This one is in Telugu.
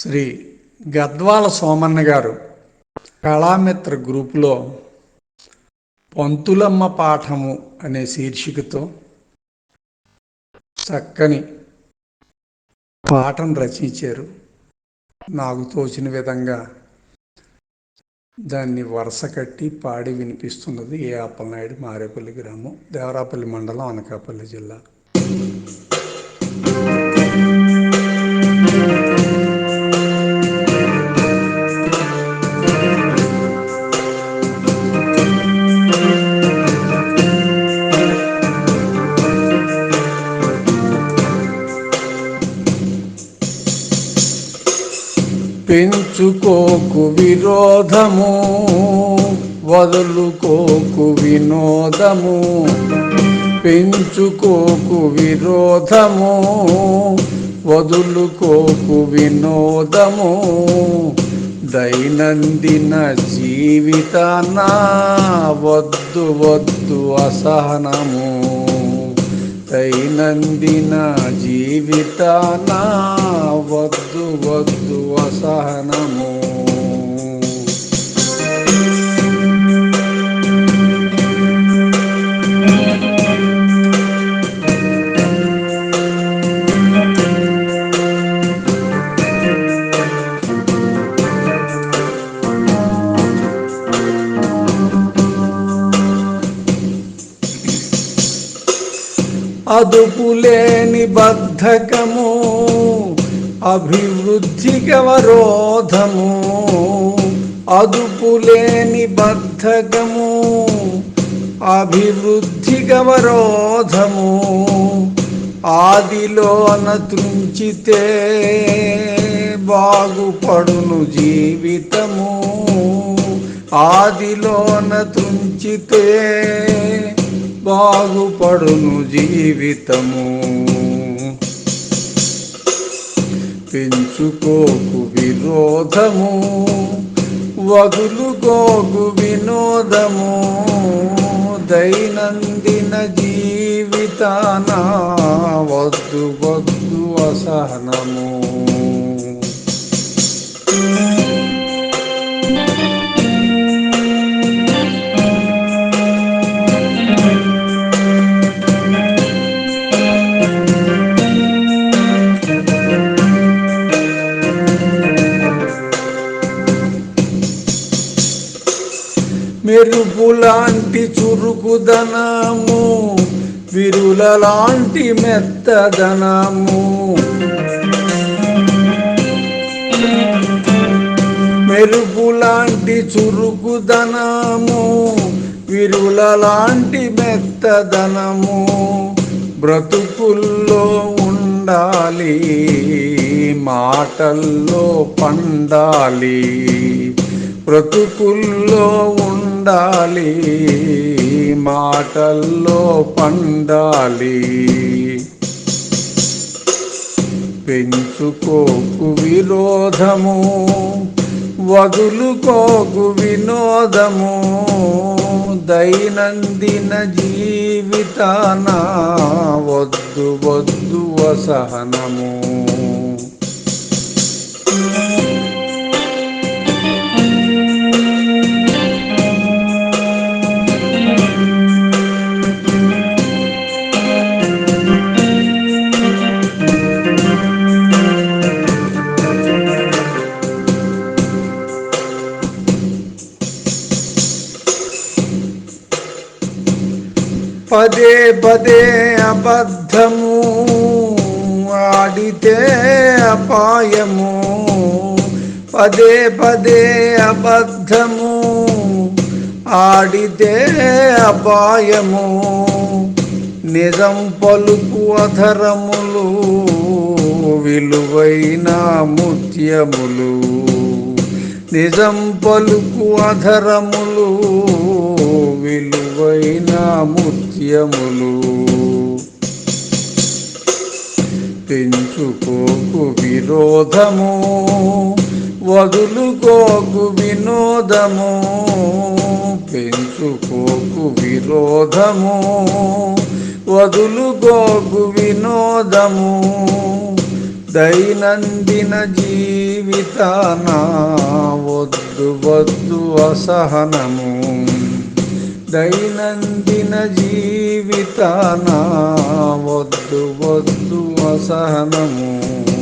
శ్రీ గద్వాల సోమన్న గారు కళామిత్ర గ్రూపులో పంతులమ్మ పాఠము అనే శీర్షికతో చక్కని పాఠం రచించారు. నాకు తోచిన విధంగా దాన్ని వరుస కట్టి పాడి వినిపిస్తున్నది ఏ అప్పలనాయుడు మారేపల్లి గ్రామం దేవరాపల్లి మండలం అనకాపల్లి జిల్లా. పెంచుకోకు విరోధము వదులుకోకు వినోదము. పెంచుకోకు విరోధము వదులుకోకు వినోదము. దైనందిన జీవితాన వద్దు వద్దు అసహనము. దైనందిన జీవితానా వద్దు వద్దు అసహనము. అదుపులేని బద్ధకము అభివృద్ధికి అవరోధము. అదుపులేని బద్ధకము అభివృద్ధికి అవరోధము. ఆదిలోన తృంచితే బాగుపడును జీవితము. ఆదిలోన తృంచితే బాగుపడును జీవితము. పెంచుకోకు విరోధము వదులుకోకు వినోదము. దైనందిన జీవితాన వద్దు వద్దు అసహనము. మెరుపులాంటి చురుకుదనము విరులలాంటి మెత్తదనము. మెరుపులాంటి చురుకుదనము విరులలాంటి మెత్తదనము. బ్రతుకుల్లో ఉండాలి మాటల్లో పండాలి. బ్రతుకుల్లో ఉండాలి మాటల్లో పండాలి. పెంచుకోకు విరోధము వదులుకోకు వినోదము దైనందిన జీవితాన వద్దు వద్దు అసహనము. పదే పదే అబద్ధము ఆడితే అపాయము. పదే పదే అబద్ధము ఆడితే అపాయము. నిజం పలుకు అధరములు విలువైన ముత్యములు. నిజం పలుకు అధరములు విలువైన ముత్యములు. పెంచుకోకు విరోధము వదులుకోకు వినోదము. పెంచుకోకు విరోధము వదులుకోకు వినోదము. దైనందిన జీవితాన వద్దు వద్దు అసహనము. దైనందిన జీవితానా వద్దు వద్దు అసహనము.